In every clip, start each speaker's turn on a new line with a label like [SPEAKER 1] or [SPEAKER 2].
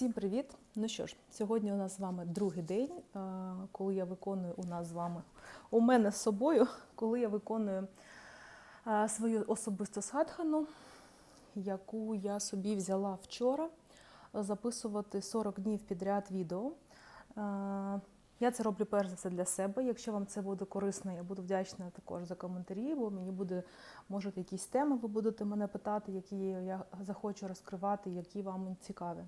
[SPEAKER 1] Всім привіт! Ну що ж, сьогодні у нас з вами другий день, е, коли я виконую у нас з вами у мене з собою, коли я виконую е, свою особисту садхану, яку я собі взяла вчора записувати 40 днів підряд відео. Е, Я це роблю перш за все для себе. Якщо вам це буде корисно, я буду вдячна також за коментарі, бо мені буде, може, якісь теми ви будете мене питати, які я захочу розкривати, які вам цікаві.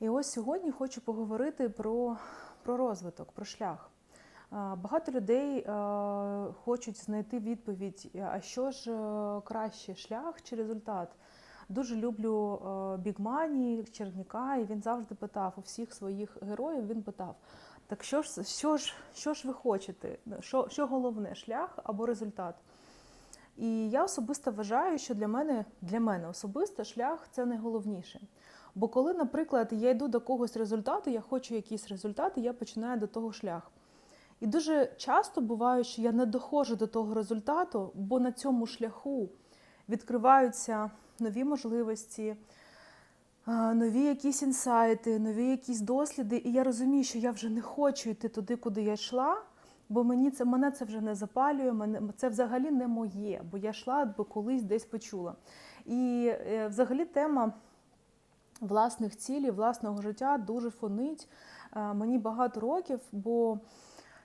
[SPEAKER 1] І ось сьогодні хочу поговорити про, про розвиток, про шлях. Багато людей е, хочуть знайти відповідь, а що ж е, краще, шлях чи результат? Дуже люблю Біг Мані, Черніка, і він завжди питав у всіх своїх героїв. Він питав: так що ж, що ж, що ж ви хочете? Що, що головне, шлях або результат? І я особисто вважаю, що для мене, для мене особисто шлях це найголовніше. Бо коли, наприклад, я йду до когось результату, я хочу якийсь результат, і я починаю до того шлях. І дуже часто буває, що я не доходжу до того результату, бо на цьому шляху відкриваються нові можливості, нові якісь інсайти, нові якісь досліди. І я розумію, що я вже не хочу йти туди, куди я йшла, бо мені це мене це вже не запалює, мене це взагалі не моє, бо я йшла, бо колись десь почула. І е, взагалі тема власних цілей, власного життя дуже фонить е, мені багато років, бо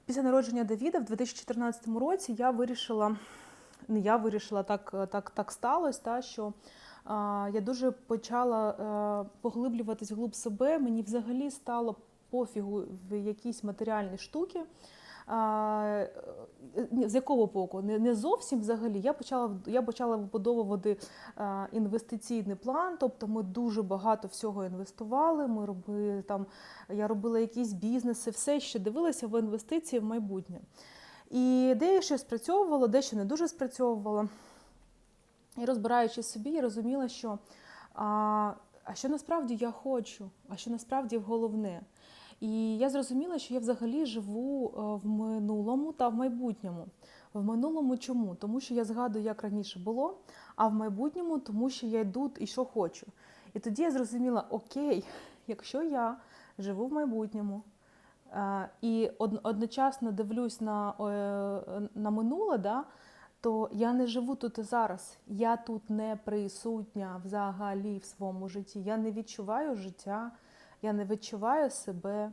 [SPEAKER 1] після народження Давіда в 2014 році я вирішила, не я вирішила, так, так, так сталося, та, що а, я дуже почала а, поглиблюватись вглуб себе. Мені взагалі стало пофігу в якісь матеріальні штуки. Ні, з якого боку? Не, зовсім взагалі. Я почала я почала вибудовувати інвестиційний план. Тобто ми дуже багато всього інвестували. Ми робили там, я робила якісь бізнеси, все ще дивилася в інвестиції в майбутнє. І дещо спрацьовувало, дещо не дуже спрацьовувало. І розбираючи собі, я розуміла, що а, а що насправді я хочу, а що насправді головне. І я зрозуміла, що я взагалі живу в минулому та в майбутньому. В минулому чому? Тому що я згадую, як раніше було, а в майбутньому, тому що я йду і що хочу. І тоді я зрозуміла, окей, якщо я живу в майбутньому і одночасно дивлюсь на, на минуле, да, то я не живу тут і зараз. Я тут не присутня взагалі в своєму житті. Я не відчуваю життя. Я не відчуваю себе,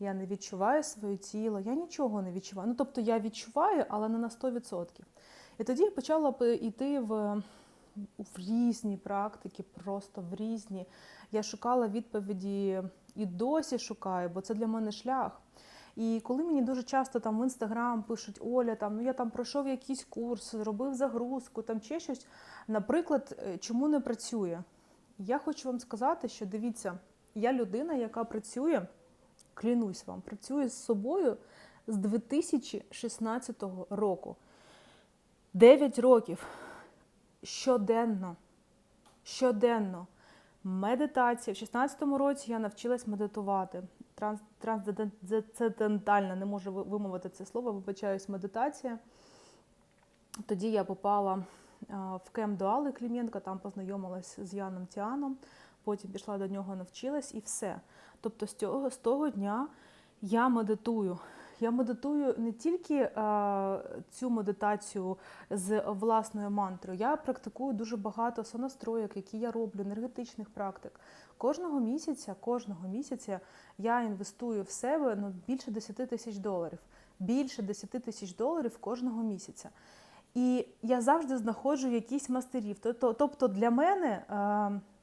[SPEAKER 1] я не відчуваю своє тіло, я нічого не відчуваю. Ну, тобто я відчуваю, але не на 100%. І тоді я почала йти в, в різні практики, просто в різні. Я шукала відповіді і досі шукаю, бо це для мене шлях. І коли мені дуже часто там в інстаграм пишуть Оля, там ну я там пройшов якийсь курс, зробив загрузку, там ще щось. Наприклад, чому не працює? Я хочу вам сказати, що дивіться. Я людина, яка працює, клянусь вам, працює з собою з 2016 року. 9 років щоденно. Щоденно. Медитація. В 16 році я навчилась медитувати. Трансцендентальна, не можу вимовити це слово, вибачаюсь, медитація. Тоді я попала в Кем до Алли Кліменко, там познайомилась з Яном Тіаном потім пішла до нього, навчилась і все. Тобто з того, з того дня я медитую. Я медитую не тільки а, цю медитацію з власною мантрою, я практикую дуже багато сонастроїк, які я роблю, енергетичних практик. Кожного місяця, кожного місяця я інвестую в себе ну, більше 10 тисяч доларів. Більше 10 тисяч доларів кожного місяця. І я завжди знаходжу якісь мастерів. Тобто для мене.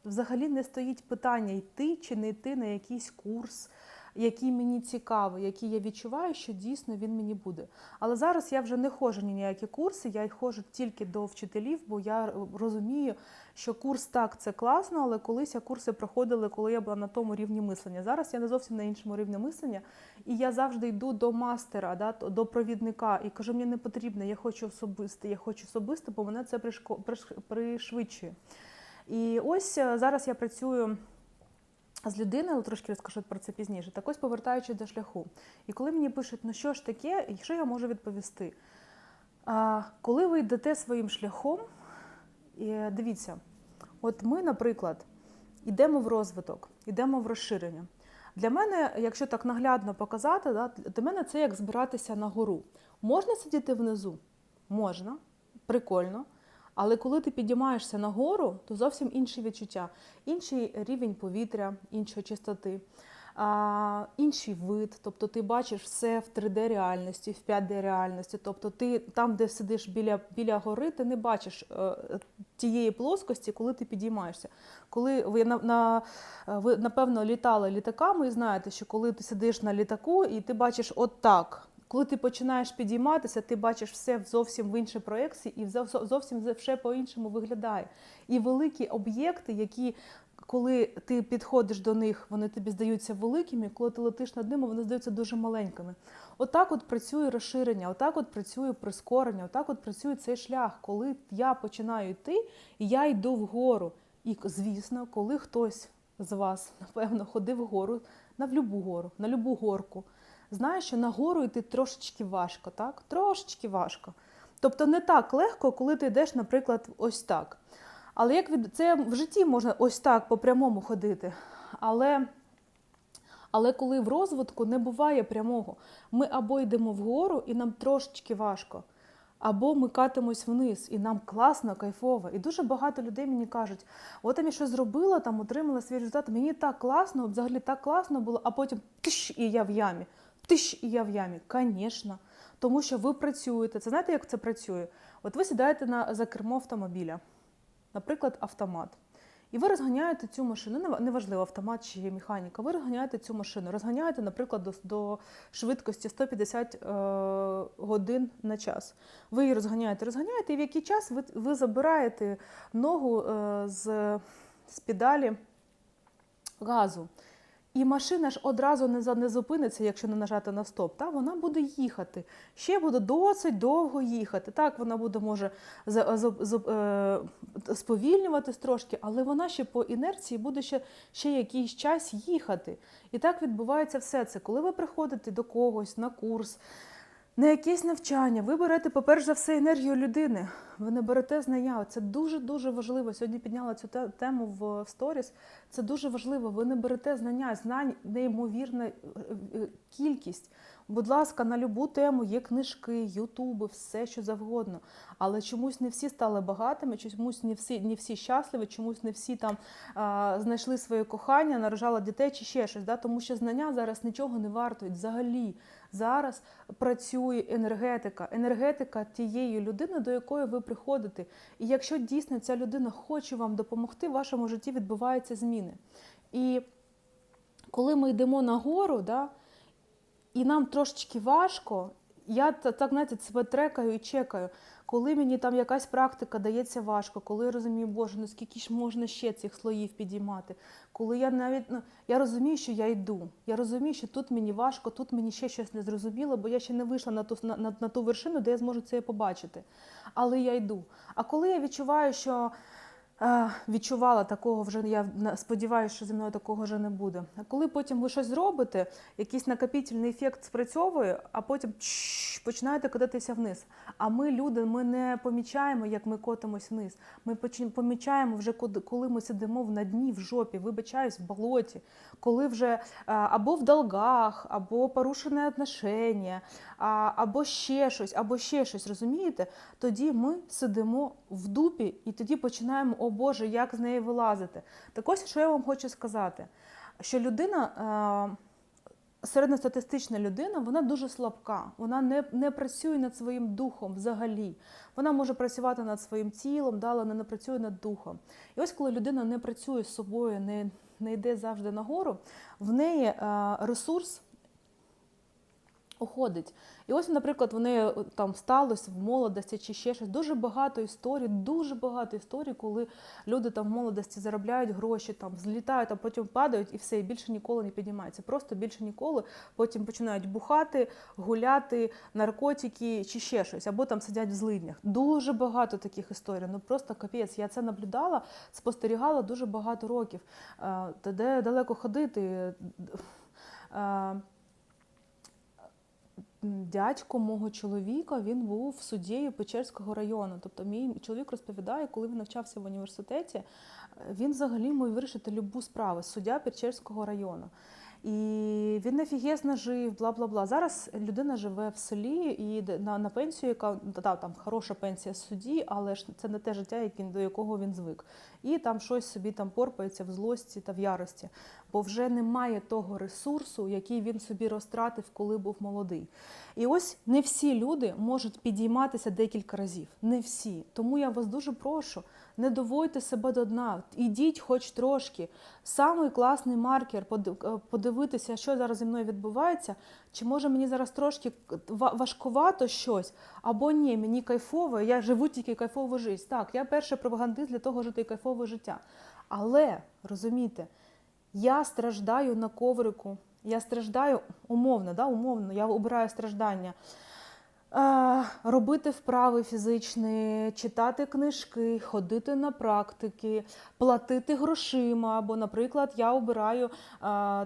[SPEAKER 1] Взагалі не стоїть питання йти чи не йти на якийсь курс, який мені цікавий, який я відчуваю, що дійсно він мені буде. Але зараз я вже не ходжу ні ніякі курси, я ходжу тільки до вчителів, бо я розумію, що курс так це класно, але колись я курси проходила, коли я була на тому рівні мислення. Зараз я не зовсім на іншому рівні мислення, і я завжди йду до мастера, да, до провідника і кажу, мені не потрібно, я хочу особисте, я хочу особисте, бо мене це пришвидшує. І ось е, зараз я працюю з людиною, трошки розкажу про це пізніше. Так ось повертаючись до шляху. І коли мені пишуть, ну що ж таке, і що я можу відповісти? А, Коли ви йдете своїм шляхом, і дивіться, от ми, наприклад, йдемо в розвиток, йдемо в розширення. Для мене, якщо так наглядно показати, да, для мене це як збиратися на гору. Можна сидіти внизу? Можна, прикольно. Але коли ти підіймаєшся на гору, то зовсім інші відчуття, інший рівень повітря, іншої чистоти, інший вид. Тобто ти бачиш все в 3D реальності, в 5D реальності. Тобто ти там, де сидиш біля, біля гори, ти не бачиш е, тієї плоскості, коли ти підіймаєшся. Коли ви на, на ви напевно літали літаками і знаєте, що коли ти сидиш на літаку і ти бачиш от так. Коли ти починаєш підійматися, ти бачиш все зовсім в іншій проекції і зовсім все по-іншому виглядає. І великі об'єкти, які коли ти підходиш до них, вони тобі здаються великими, коли ти летиш над ними, вони здаються дуже маленькими. Отак от працює розширення, отак от працює прискорення, отак от працює цей шлях, коли я починаю йти, я йду вгору. І, звісно, коли хтось з вас, напевно, ходив вгору, на любу гору, на любу горку, знає, що на гору йти трошечки важко, так? Трошечки важко. Тобто не так легко, коли ти йдеш, наприклад, ось так. Але як від це в житті можна ось так по прямому ходити. Але, але коли в розвитку не буває прямого, ми або йдемо вгору і нам трошечки важко, або ми катимось вниз, і нам класно, кайфово. І дуже багато людей мені кажуть: от там я щось зробила, там отримала свій результат. Мені так класно, взагалі так класно було, а потім тиш, і я в ямі. Тиш, і я в ямі. Звісно. Тому що ви працюєте. Це знаєте, як це працює? От ви сідаєте на за кермо автомобіля наприклад, автомат. І ви розганяєте цю машину, неважливо, автомат чи механіка, ви розганяєте цю машину, розганяєте, наприклад, до, до швидкості 150 е, годин на час. Ви її розганяєте, розганяєте, і в який час ви, ви забираєте ногу е, з, з педалі газу. І машина ж одразу не, не зупиниться, якщо не нажати на стоп. Та? Вона буде їхати. Ще буде досить довго їхати. Так, вона буде може е, сповільнюватись трошки, але вона ще по інерції буде ще, ще якийсь час їхати. І так відбувається все це. Коли ви приходите до когось на курс, на якесь навчання, ви берете, по-перше за все, енергію людини. Ви не берете знання. Це дуже-дуже важливо. Сьогодні підняла цю тему в сторіс. Це дуже важливо. Ви не берете знання, знань неймовірна е, е, кількість. Будь ласка, на любу тему є книжки, ютуби, все що завгодно. Але чомусь не всі стали багатими, чомусь не всі, не всі щасливі, чомусь не всі там а, знайшли своє кохання, народжали дітей чи ще щось. Да? Тому що знання зараз нічого не вартують взагалі. Зараз працює енергетика, енергетика тієї людини, до якої ви приходите. І якщо дійсно ця людина хоче вам допомогти, в вашому житті відбуваються зміни. І коли ми йдемо нагору, да, і нам трошечки важко, я так знаєте, себе трекаю і чекаю. Коли мені там якась практика дається важко, коли я розумію, Боже, ну скільки ж можна ще цих слоїв підіймати, коли я навіть ну, я розумію, що я йду. Я розумію, що тут мені важко, тут мені ще щось не зрозуміло, бо я ще не вийшла на ту на, на, на ту вершину, де я зможу це побачити. Але я йду. А коли я відчуваю, що відчувала такого вже, я сподіваюся, що зі мною такого вже не буде. А коли потім ви щось зробите, якийсь накопітельний ефект спрацьовує, а потім починаєте кататися вниз. А ми, люди, ми не помічаємо, як ми котимось вниз. Ми помічаємо вже, коли ми сидимо на дні, в жопі, вибачаюсь, в болоті, коли вже або в долгах, або порушене отношення, або ще щось, або ще щось, розумієте? Тоді ми сидимо в дупі і тоді починаємо, о Боже, як з неї вилазити. Так ось, що я вам хочу сказати, що людина. Е, Середньостатистична людина, вона дуже слабка, вона не, не працює над своїм духом взагалі. Вона може працювати над своїм тілом, да, але не працює над духом. І ось коли людина не працює з собою, не, не йде завжди нагору, в неї е, ресурс уходить. І ось, наприклад, вони е, там сталося в молодості чи ще щось. Дуже багато історій, дуже багато історій, коли люди там в молодості заробляють гроші, там злітають, а потім падають і все, і більше ніколи не піднімаються. Просто більше ніколи потім починають бухати, гуляти, наркотики чи ще щось, або там сидять в злиднях. Дуже багато таких історій. Ну просто капець. Я це наблюдала, спостерігала дуже багато років. Е, Та де далеко ходити? Дядько мого чоловіка він був суддєю Печерського району. Тобто, мій чоловік розповідає, коли він навчався в університеті, е, він взагалі мав вирішити любу справу суддя Печерського району. І він офігезно жив, бла бла бла. Зараз людина живе в селі і на, на пенсію, яка та, там хороша пенсія судді, але ж це не те життя, яке- до якого він звик. І там щось собі там порпається в злості та в ярості, бо вже немає того ресурсу, який він собі розтратив, коли був молодий. І ось не всі люди можуть підійматися декілька разів. Не всі. Тому я вас дуже прошу, не доводьте себе до дна. Ідіть хоч трошки. Самий класний маркер е, подивитися, що зараз зі мною відбувається. Чи може мені зараз трошки важкувато щось, або ні, мені кайфово, я живу тільки кайфову життя. Так, я перший пропагандист для того жити кайфове життя. Але розумієте, я страждаю на коврику, я страждаю умовно, да, умовно, я обираю страждання. Робити вправи фізичні, читати книжки, ходити на практики, платити грошима. Бо, наприклад, я обираю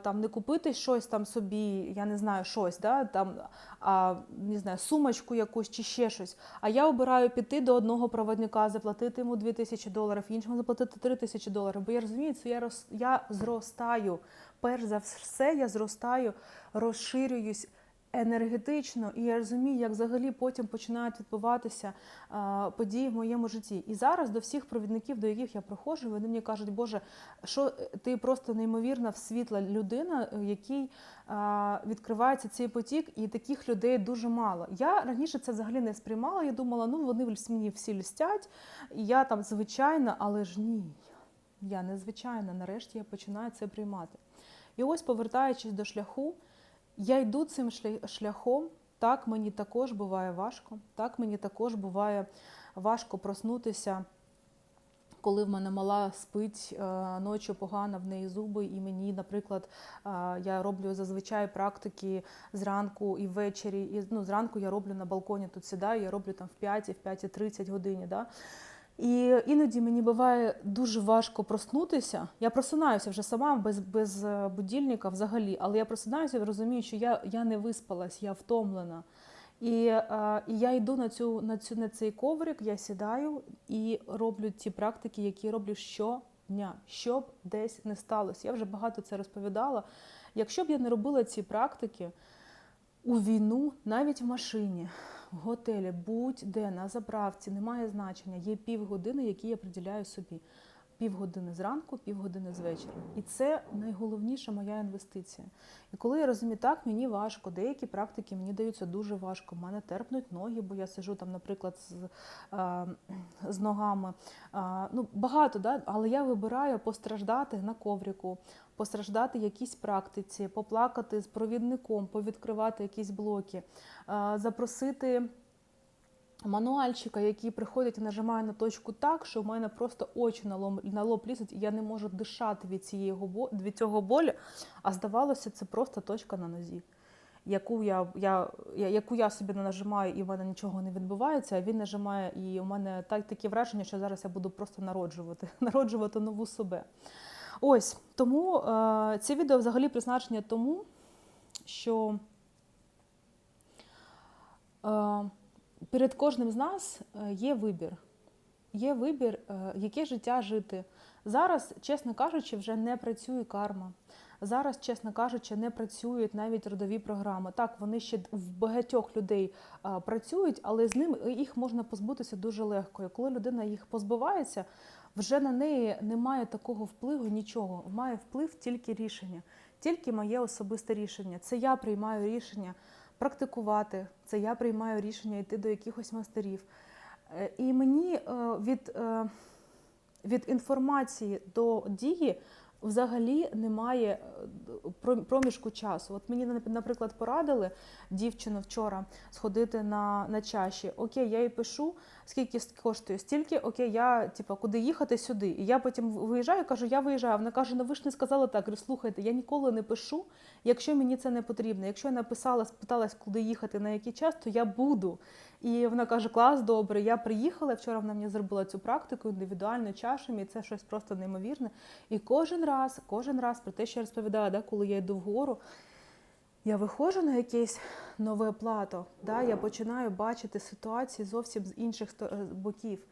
[SPEAKER 1] там не купити щось там собі, я не знаю, щось, да, там, а, не знаю, сумочку якусь чи ще щось. А я обираю піти до одного проводника, заплатити йому 2 тисячі доларів, іншому заплатити 3 тисячі доларів. Бо я розумію, що я, роз, я зростаю. Перш за все, я зростаю, розширююсь енергетично, і я розумію, як взагалі потім починають відбуватися події в моєму житті. І зараз до всіх провідників, до яких я проходжу, вони мені кажуть, Боже, що ти просто неймовірна світла людина, е, якій відкривається цей потік, і таких людей дуже мало. Я раніше це взагалі не сприймала. Я думала, ну вони мені всі льстять, і я там звичайна, але ж ні. Я незвичайна. Нарешті я починаю це приймати. І ось, повертаючись до шляху, я йду цим шлях- шляхом. Так, мені також буває важко. Так, мені також буває важко проснутися, коли в мене мала спить е, ночі погано, в неї зуби, і мені, наприклад, е, я роблю зазвичай практики зранку і ввечері. І ну, зранку я роблю на балконі, тут сідаю, я роблю там в 5, в 5.30 годині. Да? І іноді мені буває дуже важко проснутися. Я просинаюся вже сама без, без е, будильника взагалі, але я просинаюся і розумію, що я, я не виспалась, я втомлена. І, е, і я йду на, цю, на, цю, на цей коврик, я сідаю і роблю ті практики, які роблю щодня, щоб десь не сталося. Я вже багато це розповідала. Якщо б я не робила ці практики у війну, навіть в машині, готелі, будь-де, на заправці, немає значення. Є півгодини, які я приділяю собі. Півгодини зранку, півгодини з вечора. І це найголовніша моя інвестиція. І коли я розумію, так, мені важко, деякі практики мені даються дуже важко. У мене терпнуть ноги, бо я сижу там, наприклад, з, а, з ногами. А, ну, багато, да? але я вибираю постраждати на коврику, постраждати якійсь практиці, поплакати з провідником, повідкривати якісь блоки, а, запросити мануальчика, який приходить і нажимає на точку так, що в мене просто очі на лоб, на лоб лізуть, і я не можу дишати від, цієї, від цього болю. А здавалося, це просто точка на нозі, яку я, я, я, яку я собі не нажимаю, і в мене нічого не відбувається, а він нажимає, і у мене так, таке враження, що зараз я буду просто народжувати, народжувати нову себе. Ось тому е, це відео взагалі призначення тому, що. Е, перед кожним з нас е, є вибір. Є вибір, е, яке життя жити. Зараз, чесно кажучи, вже не працює карма. Зараз, чесно кажучи, не працюють навіть родові програми. Так, вони ще в багатьох людей працюють, але з ними їх можна позбутися дуже легко. І коли людина їх позбувається, вже на неї немає такого впливу нічого. Має вплив тільки рішення, тільки моє особисте рішення. Це я приймаю рішення практикувати, це я приймаю рішення йти до якихось мастерів. Е, І мені е, від, е, від інформації до дії взагалі немає проміжку часу. От мені, наприклад, порадили дівчину вчора сходити на, на чаші. Окей, я їй пишу, скільки коштує, стільки, окей, я типа, куди їхати сюди. І я потім виїжджаю, кажу, я виїжджаю. Вона каже, ну ви ж не сказали так. Говорю, слухайте, я ніколи не пишу, якщо мені це не потрібно. Якщо я написала, спиталась, куди їхати, на який час, то я буду. І вона каже: клас, добре, я приїхала. Вчора вона мені зробила цю практику індивідуально чашами, і це щось просто неймовірне. І кожен раз, кожен раз про те, що я розповідаю, да, коли я йду вгору, я виходжу на якесь нове плато, да, я починаю бачити ситуації зовсім з інших е, боків.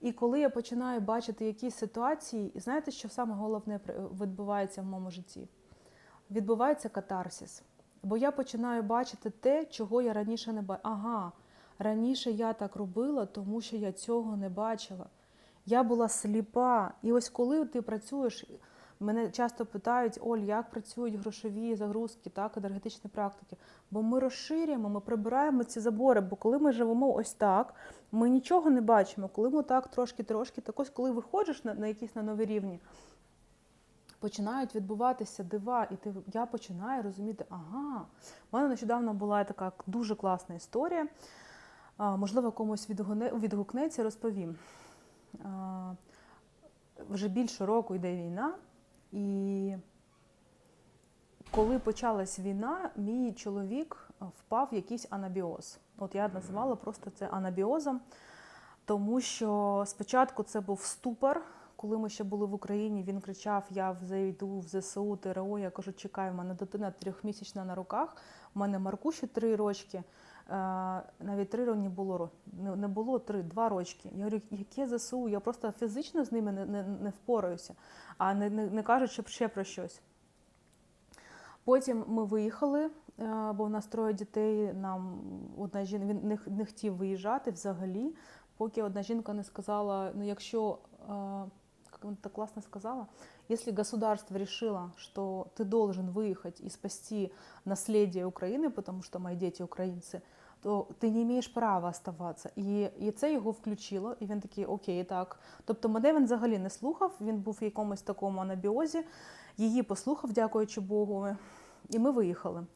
[SPEAKER 1] І коли я починаю бачити якісь ситуації, і знаєте, що саме головне відбувається в моєму житті? Відбувається катарсис. Бо я починаю бачити те, чого я раніше не бачила. Ага, раніше я так робила, тому що я цього не бачила. Я була сліпа. І ось коли ти працюєш, мене часто питають, Оль, як працюють грошові загрузки, так, енергетичні практики. Бо ми розширюємо, ми прибираємо ці забори. Бо коли ми живемо ось так, ми нічого не бачимо. Коли ми так трошки-трошки, так ось коли виходиш на, на якісь на нові рівні, починають відбуватися дива, і ти, я починаю розуміти, ага, у мене нещодавно була така дуже класна історія. А, можливо, комусь відгукнеться, розповім. А, вже більше року йде війна, і коли почалась війна, мій чоловік впав в якийсь анабіоз. От я називала просто це анабіозом, тому що спочатку це був ступор. Коли ми ще були в Україні, він кричав: Я зайду в ЗСУ, ТРО. Я кажу, чекай, в мене дитина трьохмісячна на руках, у мене Маркуші три рочки. е, Навіть три не було ро- не- не було три, два рочки. Я говорю, яке ЗСУ? Я просто фізично з ними не, не, не впораюся, а не, не, не кажучи ще про щось. Потім ми виїхали, е, бо в нас троє дітей. Нам одна жінка він не, х- не хотів виїжджати взагалі, поки одна жінка не сказала: ну, якщо е, як вона так классно сказала, если государство решило, что ты должен выехать и спасти наследие Украины, потому что мои дети украинцы, то ти не маєш права оставатися. І, і це його включило, і він такий, окей, так. Тобто мене він взагалі не слухав, він був в якомусь такому анабіозі, її послухав, дякуючи Богу, і ми виїхали.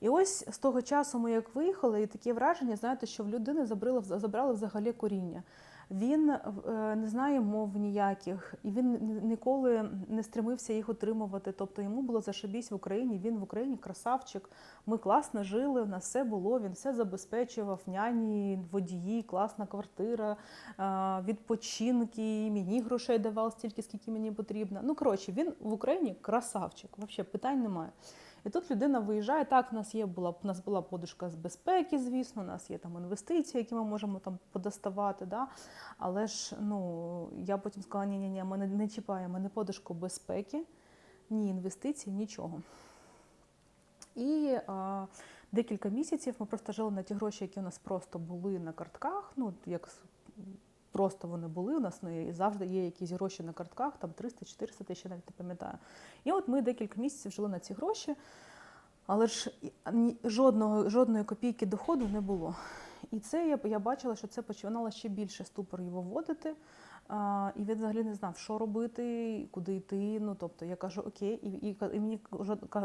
[SPEAKER 1] І ось з того часу ми як виїхали, і таке враження, знаєте, що в людини забрали, забрали взагалі коріння. Він е, не знає мов ніяких, і він ніколи не стремився їх отримувати. Тобто йому було зашибісь в Україні. Він в Україні красавчик. Ми класно жили, у нас все було. Він все забезпечував, няні, водії, класна квартира, е, відпочинки. Мені грошей давав стільки, скільки мені потрібно. Ну коротше, він в Україні красавчик. Взагалі питань немає. І тут людина виїжджає. Так, в нас є була у нас була подушка з безпеки, звісно, у нас є там інвестиції, які ми можемо там подоставати. Да? Але ж ну я потім сказала, ні, ні, ні, ми не, не чіпаємо не подушку безпеки, ні інвестицій, нічого. І а, декілька місяців ми просто жили на ті гроші, які у нас просто були на картках. Ну, як просто вони були. У нас ну, і завжди є якісь гроші на картках, там 300-400 тисяч, навіть не пам'ятаю. І от ми декілька місяців жили на ці гроші, але ж жодного, жодної копійки доходу не було. І це я, я бачила, що це починало ще більше ступор його вводити. А, і він взагалі не знав, що робити, куди йти. Ну тобто я кажу, окей, і, і, і мені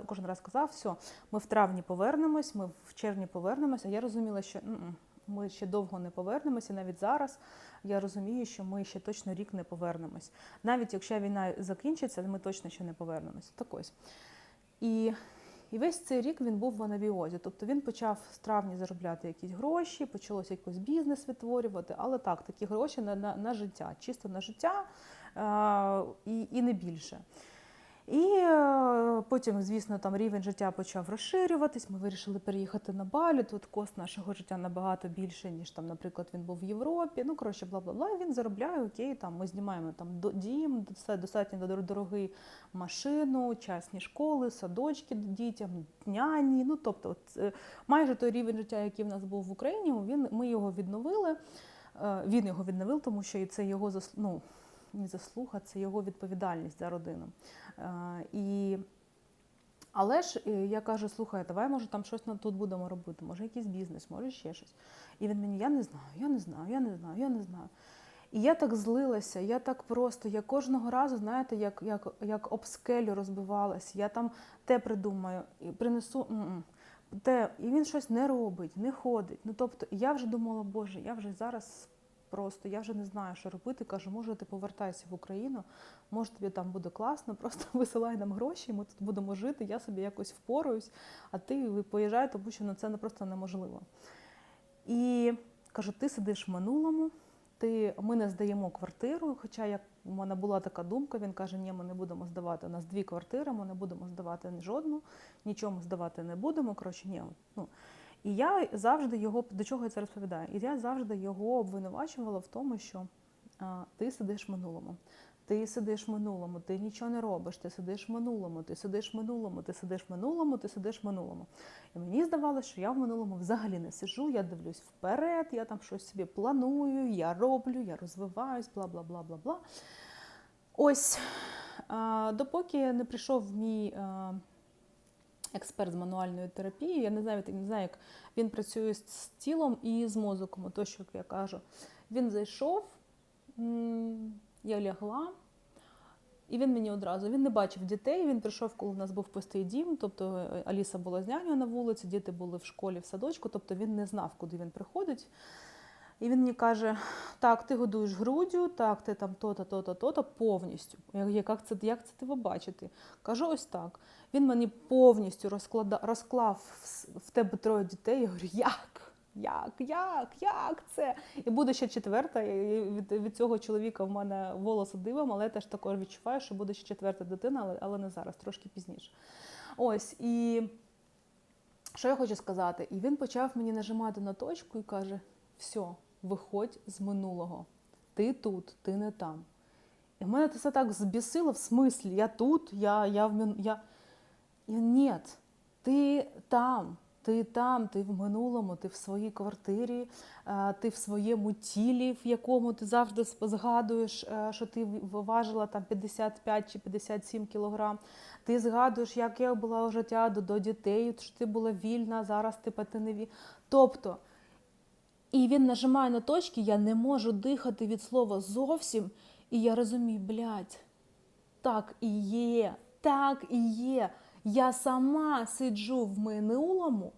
[SPEAKER 1] кожен, раз казав, все, ми в травні повернемось, ми в червні повернемось. А я розуміла, що «М-м, ми ще довго не повернемося. Навіть зараз я розумію, що ми ще точно рік не повернемось. Навіть якщо війна закінчиться, ми точно ще не повернемось. Так ось. І і весь цей рік він був в анабіозі. Тобто він почав з травня заробляти якісь гроші, почалося якийсь бізнес відтворювати, але так, такі гроші на, на, на життя, чисто на життя е, і, і не більше. І е, потім, звісно, там рівень життя почав розширюватись. Ми вирішили переїхати на Балі. Тут кост нашого життя набагато більше, ніж там, наприклад, він був в Європі. Ну, коротше, бла бла бла. Він заробляє, окей, там ми знімаємо там дім, достатньо дор- дорогий машину, частні школи, садочки дітям, няні. Ну, тобто, от, е, майже той рівень життя, який в нас був в Україні, він, ми його відновили. Е, Він його відновив, тому що це його ну, не заслуга, це його відповідальність за родину. Е, І... Але ж е, я кажу, слухай, давай, може, там щось тут будемо робити, може якийсь бізнес, може ще щось. І він мені, я не знаю, я не знаю, я не знаю, я не знаю. І я так злилася, я так просто, я кожного разу, знаєте, як, як, як об скелю розбивалась, я там те придумаю і принесу. м-м, Те, і він щось не робить, не ходить. Ну тобто, я вже думала, Боже, я вже зараз просто я вже не знаю, що робити. Кажу, може, ти повертайся в Україну, може тобі там буде класно, просто висилай нам гроші, ми тут будемо жити, я собі якось впораюсь, а ти поїжджай, тому що ну, це просто неможливо. І кажу, ти сидиш в минулому, ти, ми не здаємо квартиру. Хоча як у мене була така думка, він каже, ні, ми не будемо здавати. У нас дві квартири, ми не будемо здавати жодну, нічому здавати не будемо. Коротше, ні. Ну, і я завжди його до чого я це розповідаю? І я завжди його обвинувачувала в тому, що а, ти сидиш в минулому. Ти сидиш в минулому, ти нічого не робиш, ти сидиш в минулому, ти сидиш в минулому, ти сидиш в минулому, ти сидиш в минулому. І мені здавалося, що я в минулому взагалі не сиджу, я дивлюсь вперед, я там щось собі планую, я роблю, я розвиваюсь, бла бла бла бла бла. Ось допоки не прийшов мій експерт з мануальної терапії, я не знаю, не знаю, як він працює з тілом і з мозоком, то, що я кажу. Він зайшов, я лягла. І він мені одразу він не бачив дітей. Він прийшов, коли в нас був пустий дім. Тобто е, Аліса була з нянею на вулиці, діти були в школі, в садочку. Тобто він не знав, куди він приходить. І він мені каже: так, ти годуєш груддю, так, ти там то-то, то-то, то-то повністю. Я говорю, як це, як це ти ви бачите? Кажу, ось так. Він мені повністю розклада, розклав в- тебе троє дітей. Я говорю, як? Як, як, як це? І буде ще четверта. Від, від цього чоловіка в мене волоси дивом, але я теж також відчуваю, що буде ще четверта дитина, але, але не зараз, трошки пізніше. Ось і що я хочу сказати? І він почав мені нажимати на точку і каже: все, виходь з минулого. Ти тут, ти не там. І мене це так збісило в смислі, я тут, я, я в мин... я... я ні, ти там. Ти там, ти в минулому, ти в своїй квартирі, е, ти в своєму тілі, в якому ти завжди згадуєш, е, що ти важила там 55 чи 57 кілограм. Ти згадуєш, як я була у життя до, до дітей, що ти була вільна, зараз ти не вільна. Тобто, і він нажимає на точки, я не можу дихати від слова зовсім. І я розумію, блядь, так і є, так і є. Я сама сиджу в минулому,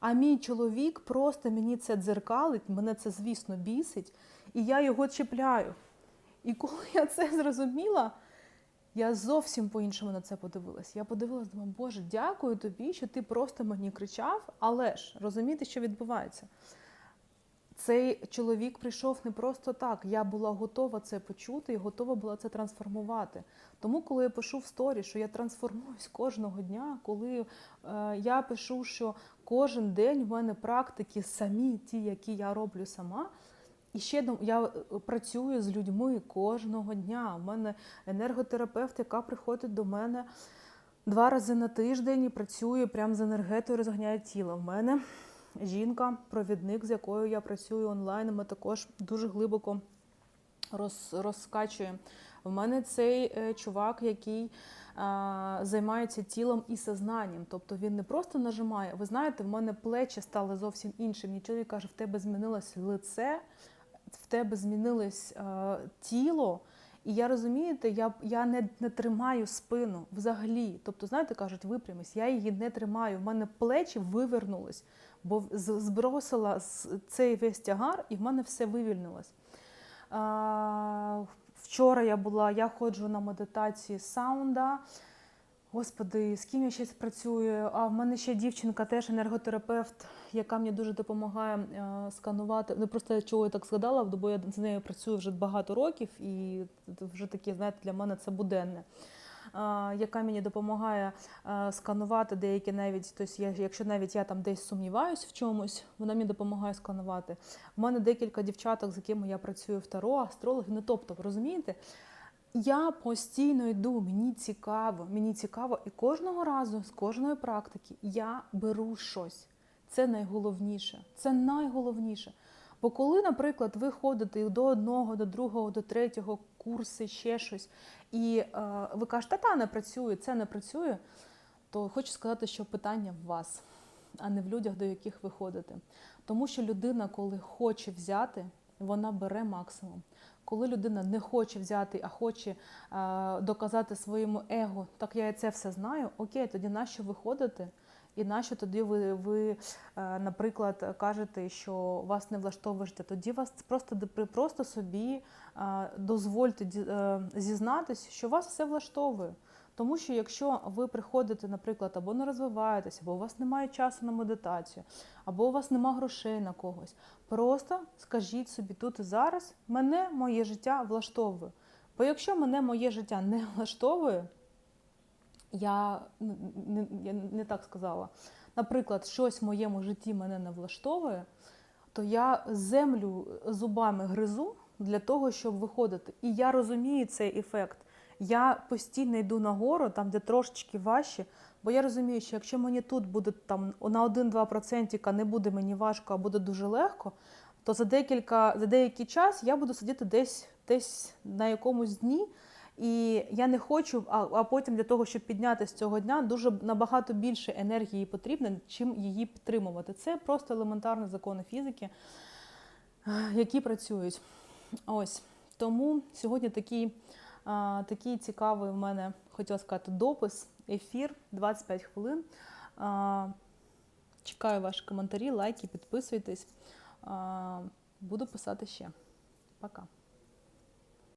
[SPEAKER 1] а мій чоловік просто мені це дзеркалить, мене це, звісно, бісить, і я його чіпляю. І коли я це зрозуміла, я зовсім по-іншому на це подивилась. Я подивилась, думаю, Боже, дякую тобі, що ти просто мені кричав, але ж розумієте, що відбувається. Цей чоловік прийшов не просто так. Я була готова це почути і готова була це трансформувати. Тому, коли я пишу в сторі, що я трансформуюсь кожного дня, коли е, я пишу, що кожен день в мене практики самі, ті, які я роблю сама. І ще я е, працюю з людьми кожного дня. У мене енерготерапевт, яка приходить до мене два рази на тиждень і працює прямо з енергетою, розганяє тіло. В мене жінка, провідник, з якою я працюю онлайн. Ми також дуже глибоко роз, розкачуємо. В мене цей е, чувак, який а, займається тілом і сознанням. Тобто він не просто нажимає. Ви знаєте, в мене плечі стали зовсім іншим. Мені чоловік каже, в тебе змінилось лице, в тебе змінилось е, тіло. І я розумієте, я, я не, не тримаю спину взагалі. Тобто, знаєте, кажуть, випрямись, я її не тримаю. В мене плечі вивернулись, бо збросила цей весь тягар, і в мене все вивільнилось. Вчора я була, я ходжу на медитації саунда. Господи, з ким я ще працюю? А в мене ще дівчинка, теж енерготерапевт, яка мені дуже допомагає е, сканувати. Ну просто чого я так згадала, бо я з нею працюю вже багато років, і вже таке, знаєте, для мене це буденне. Яка мені допомагає е, сканувати деякі навіть, тобто якщо навіть я там десь сумніваюсь в чомусь, вона мені допомагає сканувати. У мене декілька дівчаток, з якими я працюю в таро, астрологи. Ну тобто, розумієте, я постійно йду, мені цікаво, мені цікаво, і кожного разу з кожної практики я беру щось. Це найголовніше. Це найголовніше. Бо коли, наприклад, ви ходите до одного, до другого, до третього курси, ще щось, і е, ви кажете, та не працює, це не працює, то хочу сказати, що питання в вас, а не в людях, до яких ви ходите. Тому що людина, коли хоче взяти, вона бере максимум. Коли людина не хоче взяти, а хоче е, доказати своєму его, так я це все знаю, окей, тоді нащо ви ходите? І нащо тоді ви, ви е, наприклад, кажете, що вас не влаштовує життя? Тоді вас просто просто собі е, дозвольте е, зізнатись, що вас все влаштовує. Тому що якщо ви приходите, наприклад, або не розвиваєтеся, або у вас немає часу на медитацію, або у вас немає грошей на когось, просто скажіть собі тут і зараз, мене моє життя влаштовує. Бо якщо мене моє життя не влаштовує, я не, я не так сказала. Наприклад, щось в моєму житті мене не влаштовує, то я землю зубами гризу для того, щоб виходити. І я розумію цей ефект. Я постійно йду нагору, там, де трошечки важче, бо я розумію, що якщо мені тут буде там на 1-2% не буде мені важко, а буде дуже легко, то за декілька за деякий час я буду сидіти десь, десь на якомусь дні. І я не хочу, а, а потім для того, щоб піднятися з цього дня, дуже набагато більше енергії потрібно, чим її підтримувати. Це просто елементарні закони фізики, які працюють. Ось тому сьогодні такий, а, такий цікавий в мене хотіла сказати допис, ефір 25 хвилин. А, чекаю ваші коментарі, лайки, підписуйтесь. Буду писати ще. Пока.